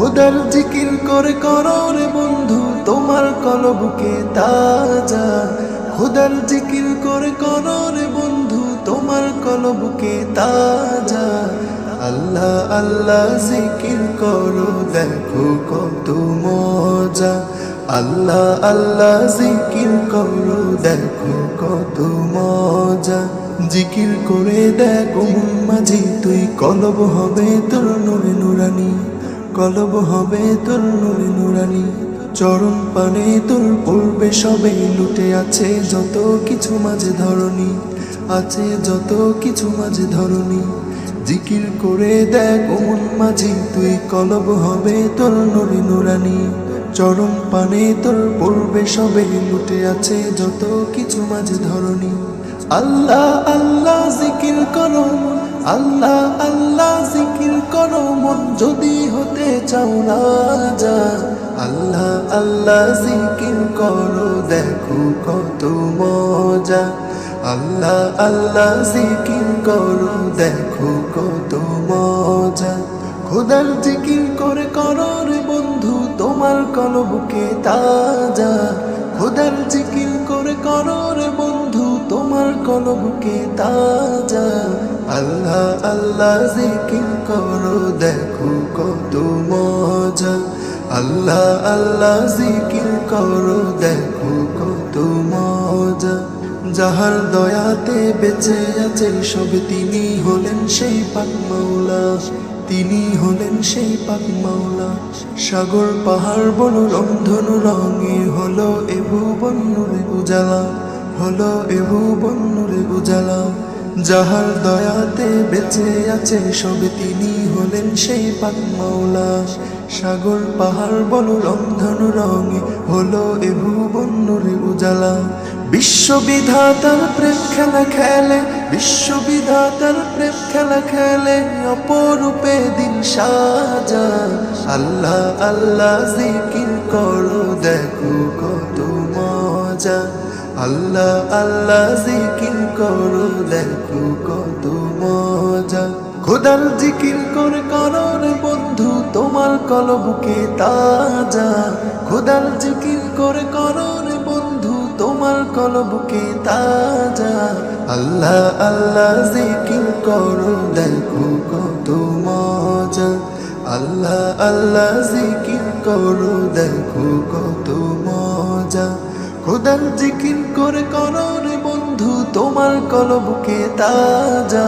খোদার জিকির করে করো রে বন্ধু, তোমার কলবুকে তাজা। খোদার জিকির করে করো রে বন্ধু, তোমার কলবুকে তাজা। আল্লাহ আল্লাহ জিকির করো, দেখো কত মজা। আল্লাহ আল্লাহ জিকির করো, দেখো কত মজা। জিকির করে দেখো মাঝি তুই কলব হবে তোর নুরে নুরানি। কলব হবে তোর নুরে নুরানি। চরণ পানে তোর পড়বে সবে লুটে আছে যত কিছু মাঝে ধরনি আছে যত কিছু মাঝে ধরনি জিকির করে দেখ মন মাঝি তুই কলব হবে তোর নুরে নুরানি। চরম পানে তোর পড়বে সবে লুটে আছে যত কিছু মাঝে ধরনি আল্লাহ আল্লাহ জিকির করো আল্লাহ আল্লাহ জিকির করো মন। যদি হতে চাও না যা, আল্লাহ আল্লাহ জিকির করো। দেখো কত মজা। আল্লাহ আল্লাহ জিকির করো। দেখো কত মজা। খোদার জিকির করে করো রে বন্ধু, তোমার কলবুকে তাজা। খোদার জিকির কলবুকে তাজা আল্লাহ আল্লাহ জিকির করো দেখো কত মজা আল্লাহ আল্লাহ জিকির করো দেখো কত মজা যাহার দয়াতে বেঁচে আছে সব তিনি হলেন সেই পাক মাওলা তিনি হলেন সেই পাক মাওলা সাগর পাহাড় বন রন্ধনু রঙে হলো এবু বন্নুরে উজালা। হলো এবু বন্নুরে উজালা, যাহার দয়াতে বেঁচে আছে সবে তিনি হলেন সেই পাক সাগর, পাহাড় বন রন্ধনু রঙে হলো এবু বন্নুরে উজালা। বিশ্ববিধাতার প্রেম খেলা খেলে, বিশ্ববিধাতার প্রেম খেলা খেলে অপরূপে দিন সাজা। আল্লাহ আল্লাহ জিকির করো, দেখো কত মজা। আল্লাহ আল্লাহ জিকির করো, দেখো কত মজা। খোদার জিকির করে করো বন্ধু তোমার কলবুকে তাজা। খোদার জিকির করে করো বন্ধু তোমার কলবুকে তাজা। আল্লাহ আল্লাহ জিকির করো, দেখো কত মজা। আল্লাহ আল্লাহ জিকির করো, দেখো কত মজা। খোদার জিকির করে করো রে বন্ধু, তোমার কলবুকে তাজা।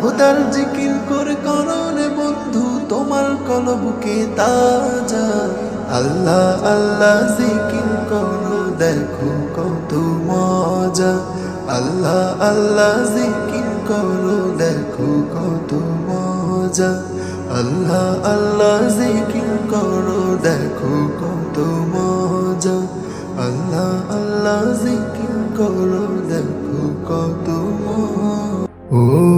খোদার জিকির করে করো রে বন্ধু, তোমার কলবুকে তাজা। আল্লাহ আল্লাহ জিকির করো, দেখো কত মজা। আল্লাহ আল্লাহ জিকির করো, দেখো কত মজা। আল্লাহ আল্লাহ জিকির করো, দেখো কত মজা। আল্লাহ আল্লাহ জিকির করো দেখো কত ও